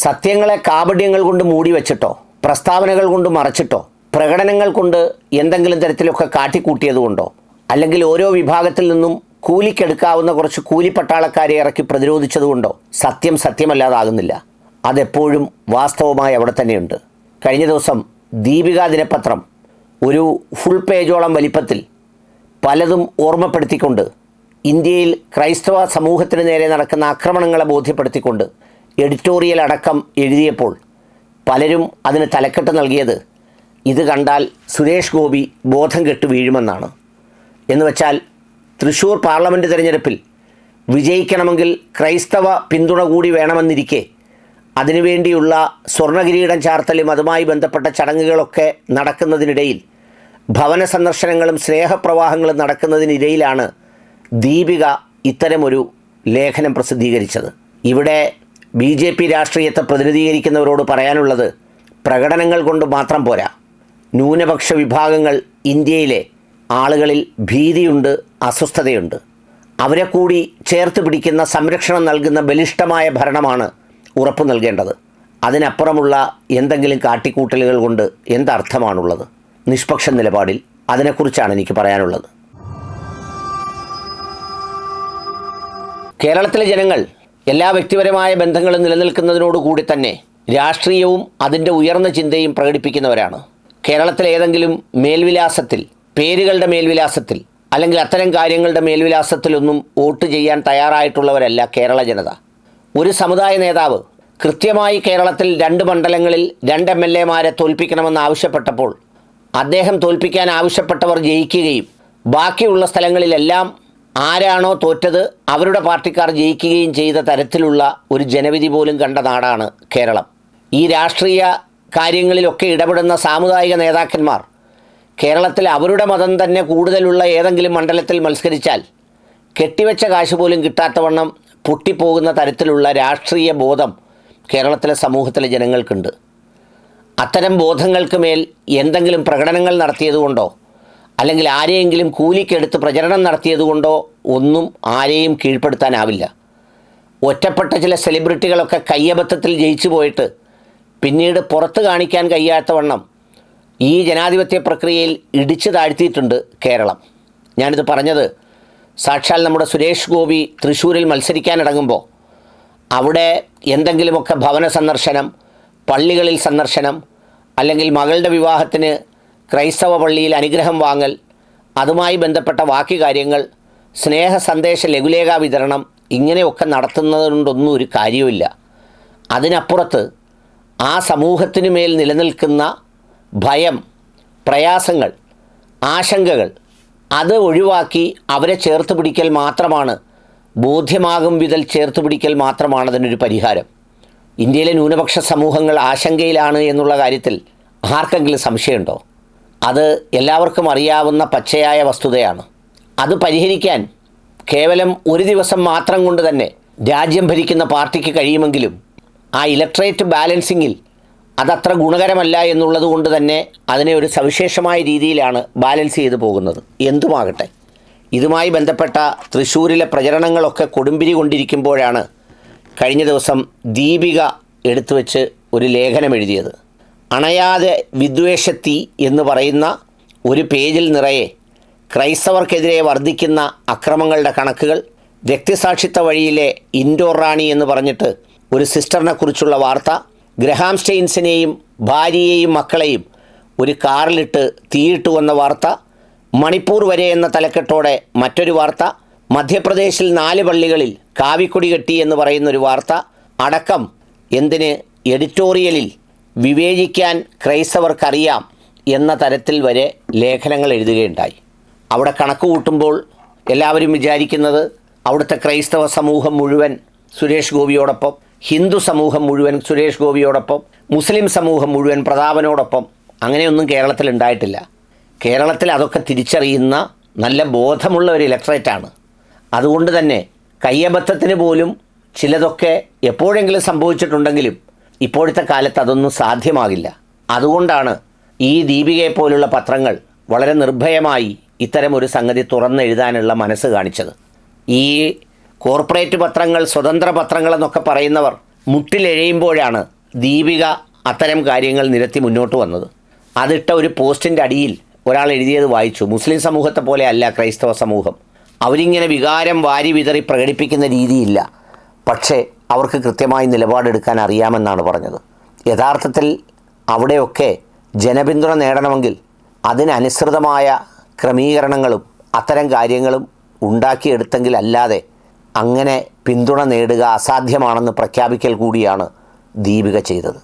സത്യങ്ങളെ കാപട്യങ്ങൾ കൊണ്ട് മൂടി വെച്ചിട്ടോ പ്രസ്താവനകൾ കൊണ്ട് മറച്ചിട്ടോ പ്രകടനങ്ങൾ കൊണ്ട് എന്തെങ്കിലും തരത്തിലൊക്കെ കാട്ടിക്കൂട്ടിയതുകൊണ്ടോ അല്ലെങ്കിൽ ഓരോ വിഭാഗത്തിൽ നിന്നും കൂലിക്കെടുക്കാവുന്ന കുറച്ച് കൂലിപ്പട്ടാളക്കാരെ ഇറക്കി പ്രതിരോധിച്ചതുകൊണ്ടോ സത്യം സത്യമല്ലാതാകുന്നില്ല. അതെപ്പോഴും വാസ്തവമായി അവിടെ തന്നെയുണ്ട്. കഴിഞ്ഞ ദിവസം ദീപിക ദിനപത്രം ഒരു ഫുൾ പേജോളം വലിപ്പത്തിൽ പലതും ഓർമ്മപ്പെടുത്തിക്കൊണ്ട് ഇന്ത്യയിൽ ക്രൈസ്തവ സമൂഹത്തിന് നേരെ നടക്കുന്ന ആക്രമണങ്ങളെ ബോധ്യപ്പെടുത്തിക്കൊണ്ട് എഡിറ്റോറിയൽ അടക്കം എഴുതിയപ്പോൾ പലരും അതിന് തലക്കെട്ട് നൽകിയത് ഇത് കണ്ടാൽ സുരേഷ് ഗോപി ബോധം കെട്ട് വീഴുമെന്നാണ്. എന്ന് വെച്ചാൽ തൃശ്ശൂർ പാർലമെന്റ് തിരഞ്ഞെടുപ്പിൽ വിജയിക്കണമെങ്കിൽ ക്രൈസ്തവ പിന്തുണ കൂടി വേണമെന്നിരിക്കെ അതിനുവേണ്ടിയുള്ള സ്വർണകിരീടം ചാർത്തലും അതുമായി ബന്ധപ്പെട്ട ചടങ്ങുകളൊക്കെ നടക്കുന്നതിനിടയിൽ ഭവന സന്ദർശനങ്ങളും സ്നേഹപ്രവാഹങ്ങളും നടക്കുന്നതിനിടയിലാണ് ദീപിക ഇത്തരമൊരു ലേഖനം പ്രസിദ്ധീകരിച്ചത്. ഇവിടെ ബി ജെ പി രാഷ്ട്രീയത്തെ പ്രതിനിധീകരിക്കുന്നവരോട് പറയാനുള്ളത് പ്രകടനങ്ങൾ കൊണ്ട് മാത്രം പോരാ. ന്യൂനപക്ഷ വിഭാഗങ്ങൾ ഇന്ത്യയിലെ ആളുകളിൽ ഭീതിയുണ്ട് അസ്വസ്ഥതയുണ്ട്. അവരെ കൂടി ചേർത്ത് പിടിക്കുന്ന സംരക്ഷണം നൽകുന്ന ബലിഷ്ഠമായ ഭരണമാണ് ഉറപ്പു നൽകേണ്ടത്. അതിനപ്പുറമുള്ള എന്തെങ്കിലും കാട്ടിക്കൂട്ടലുകൾ കൊണ്ട് എന്തർത്ഥമാണുള്ളത്? നിഷ്പക്ഷ നിലപാടിൽ അതിനെക്കുറിച്ചാണ് എനിക്ക് പറയാനുള്ളത്. കേരളത്തിലെ ജനങ്ങൾ എല്ലാ വ്യക്തിപരമായ ബന്ധങ്ങളും നിലനിൽക്കുന്നതിനോടുകൂടി തന്നെ രാഷ്ട്രീയവും അതിന്റെ ഉയർന്ന ചിന്തയും പ്രകടിപ്പിക്കുന്നവരാണ്. കേരളത്തിലെ ഏതെങ്കിലും മേൽവിലാസത്തിൽ പേരുകളുടെ മേൽവിലാസത്തിൽ അല്ലെങ്കിൽ അത്തരം കാര്യങ്ങളുടെ മേൽവിലാസത്തിലൊന്നും വോട്ട് ചെയ്യാൻ തയ്യാറായിട്ടുള്ളവരല്ല കേരള ജനത. ഒരു സമുദായ നേതാവ് കൃത്യമായി കേരളത്തിൽ രണ്ട് മണ്ഡലങ്ങളിൽ രണ്ട് എം എൽ എമാരെ തോൽപ്പിക്കണമെന്ന് ആവശ്യപ്പെട്ടപ്പോൾ അദ്ദേഹം തോൽപ്പിക്കാൻ ആവശ്യപ്പെട്ടവർ ജയിക്കുകയും ബാക്കിയുള്ള സ്ഥലങ്ങളിലെല്ലാം ആരാണോ തോറ്റത് അവരുടെ പാർട്ടിക്കാർ ജയിക്കുകയും ചെയ്ത തരത്തിലുള്ള ഒരു ജനവിധി പോലും കണ്ട നാടാണ് കേരളം. ഈ രാഷ്ട്രീയ കാര്യങ്ങളിലൊക്കെ ഇടപെടുന്ന സാമുദായിക നേതാക്കന്മാർ കേരളത്തിൽ അവരുടെ മതം തന്നെ കൂടുതലുള്ള ഏതെങ്കിലും മണ്ഡലത്തിൽ മത്സരിച്ചാൽ കെട്ടിവെച്ച കാശ് പോലും കിട്ടാത്തവണ്ണം പൊട്ടിപ്പോകുന്ന തരത്തിലുള്ള രാഷ്ട്രീയ ബോധം കേരളത്തിലെ സമൂഹത്തിലെ ജനങ്ങൾക്കുണ്ട്. അത്തരം ബോധങ്ങൾക്ക് മേൽ എന്തെങ്കിലും പ്രകടനങ്ങൾ നടത്തിയതുകൊണ്ടോ അല്ലെങ്കിൽ ആരെയെങ്കിലും കൂലിക്കെടുത്ത് പ്രചരണം നടത്തിയതുകൊണ്ടോ ഒന്നും ആരെയും കീഴ്പ്പെടുത്താനാവില്ല. ഒറ്റപ്പെട്ട ചില സെലിബ്രിറ്റികളൊക്കെ കയ്യബദ്ധത്തിൽ ജയിച്ചു പോയിട്ട് പിന്നീട് പുറത്ത് കാണിക്കാൻ കഴിയാത്തവണ്ണം ഈ ജനാധിപത്യ പ്രക്രിയയിൽ ഇടിച്ചു താഴ്ത്തിയിട്ടുണ്ട് കേരളം. ഞാനിത് പറഞ്ഞത് സാക്ഷാൽ നമ്മുടെ സുരേഷ് ഗോപി തൃശ്ശൂരിൽ മത്സരിക്കാനിറങ്ങുമ്പോൾ അവിടെ എന്തെങ്കിലുമൊക്കെ ഭവന സന്ദർശനം പള്ളികളിൽ സന്ദർശനം അല്ലെങ്കിൽ മകളുടെ വിവാഹത്തിന് ക്രൈസ്തവ പള്ളിയിൽ അനുഗ്രഹം വാങ്ങൽ അതുമായി ബന്ധപ്പെട്ട ബാക്കി കാര്യങ്ങൾ സ്നേഹ സന്ദേശ ലഘുലേഖ വിതരണം ഇങ്ങനെയൊക്കെ നടത്തുന്നതുകൊണ്ടൊന്നും ഒരു കാര്യവുമില്ല. അതിനപ്പുറത്ത് ആ സമൂഹത്തിനു മേൽ നിലനിൽക്കുന്ന ഭയം പ്രയാസങ്ങൾ ആശങ്കകൾ അത് ഒഴിവാക്കി അവരെ ചേർത്ത് പിടിക്കൽ മാത്രമാണ് ബോധ്യമാകും വിധൽ ചേർത്ത് പിടിക്കൽ മാത്രമാണ് അതിനൊരു പരിഹാരം. ഇന്ത്യയിലെ ന്യൂനപക്ഷ സമൂഹങ്ങൾ ആശങ്കയിലാണ് എന്നുള്ള കാര്യത്തിൽ ആർക്കെങ്കിലും സംശയമുണ്ടോ? അത് എല്ലാവർക്കും അറിയാവുന്ന പച്ചയായ വസ്തുതയാണ്. അത് പരിഹരിക്കാൻ കേവലം ഒരു ദിവസം മാത്രം കൊണ്ട് തന്നെ രാജ്യം ഭരിക്കുന്ന പാർട്ടിക്ക് കഴിയുമെങ്കിലും ആ ഇലക്ട്രേറ്റ് ബാലൻസിങ്ങിൽ അതത്ര ഗുണകരമല്ല എന്നുള്ളത് കൊണ്ട് തന്നെ അതിനെ ഒരു സവിശേഷമായ രീതിയിലാണ് ബാലൻസ് ചെയ്തു പോകുന്നത്. എന്തുമാകട്ടെ? ഇതുമായി ബന്ധപ്പെട്ട തൃശ്ശൂരിലെ പ്രചരണങ്ങളൊക്കെ കൊടുമ്പിരി കൊണ്ടിരിക്കുമ്പോഴാണ് കഴിഞ്ഞ ദിവസം ദീപിക എടുത്തു വെച്ച് ഒരു ലേഖനം എഴുതിയത്. അണയാതെ വിദ്വേഷത്തി എന്ന് പറയുന്ന ഒരു പേജിൽ നിറയെ ക്രൈസ്തവർക്കെതിരെ വർദ്ധിക്കുന്ന അക്രമങ്ങളുടെ കണക്കുകൾ രക്തസാക്ഷിത്വ വഴിയിലെ ഇൻഡോർ റാണി എന്ന് പറഞ്ഞിട്ട് ഒരു സിസ്റ്ററിനെ കുറിച്ചുള്ള വാർത്ത ഗ്രഹാം സ്റ്റെയിൻസിനെയും ഭാര്യയെയും മക്കളെയും ഒരു കാറിലിട്ട് തീയിട്ടു വന്ന വാർത്ത മണിപ്പൂർ വരെ എന്ന തലക്കെട്ടോടെ മറ്റൊരു വാർത്ത മധ്യപ്രദേശിൽ നാല് പള്ളികളിൽ കാവിക്കൊടി കെട്ടി എന്ന് പറയുന്നൊരു വാർത്ത അടക്കം എന്തിന് എഡിറ്റോറിയലിൽ വിവേചിക്കാൻ ക്രൈസ്തവർക്കറിയാം എന്ന തരത്തിൽ വരെ ലേഖനങ്ങൾ എഴുതുകയുണ്ടായി. അവിടെ കണക്ക് കൂട്ടുമ്പോൾ എല്ലാവരും വിചാരിക്കുന്നത് അവിടുത്തെ ക്രൈസ്തവ സമൂഹം മുഴുവൻ സുരേഷ് ഗോപിയോടൊപ്പം ഹിന്ദു സമൂഹം മുഴുവൻ സുരേഷ് ഗോപിയോടൊപ്പം മുസ്ലിം സമൂഹം മുഴുവൻ പ്രതാപനോടൊപ്പം അങ്ങനെയൊന്നും കേരളത്തിൽ ഉണ്ടായിട്ടില്ല. കേരളത്തിൽ അതൊക്കെ തിരിച്ചറിയുന്ന നല്ല ബോധമുള്ള ഒരു ഇലക്ട്രേറ്റാണ് അതുകൊണ്ട് തന്നെ കയ്യബദ്ധത്തിന് പോലും ചിലതൊക്കെ എപ്പോഴെങ്കിലും സംഭവിച്ചിട്ടുണ്ടെങ്കിലും ഇപ്പോഴത്തെ കാലത്ത് അതൊന്നും സാധ്യമാകില്ല. അതുകൊണ്ടാണ് ഈ ദീപികയെ പോലുള്ള പത്രങ്ങൾ വളരെ നിർഭയമായി ഇത്തരം ഒരു സംഗതി തുറന്നെഴുതാനുള്ള മനസ്സ് കാണിച്ചത്. ഈ കോർപ്പറേറ്റ് പത്രങ്ങൾ സ്വതന്ത്ര പത്രങ്ങളെന്നൊക്കെ പറയുന്നവർ മുട്ടിലെഴയുമ്പോഴാണ് ദീപിക അത്തരം കാര്യങ്ങൾ നിരത്തി മുന്നോട്ട് വന്നത്. അതിട്ട ഒരു പോസ്റ്റിന്റെ അടിയിൽ ഒരാൾ എഴുതിയത് വായിച്ചു. മുസ്ലിം സമൂഹത്തെ പോലെ അല്ല ക്രൈസ്തവ സമൂഹം. അവരിങ്ങനെ വികാരം വാരി വിതറി പ്രകടിപ്പിക്കുന്ന രീതിയില്ല. പക്ഷേ അവർക്ക് കൃത്യമായി നിലപാടെടുക്കാൻ അറിയാമെന്നാണ് പറഞ്ഞത്. യഥാർത്ഥത്തിൽ അവിടെയൊക്കെ ജനപിന്തുണ നേടണമെങ്കിൽ അതിനനുസൃതമായ ക്രമീകരണങ്ങളും അത്തരം കാര്യങ്ങളും ഉണ്ടാക്കിയെടുത്തെങ്കിൽ അല്ലാതെ അങ്ങനെ പിന്തുണ നേടുക അസാധ്യമാണെന്ന് പ്രഖ്യാപിക്കൽ കൂടിയാണ് ദീപിക ചെയ്തത്.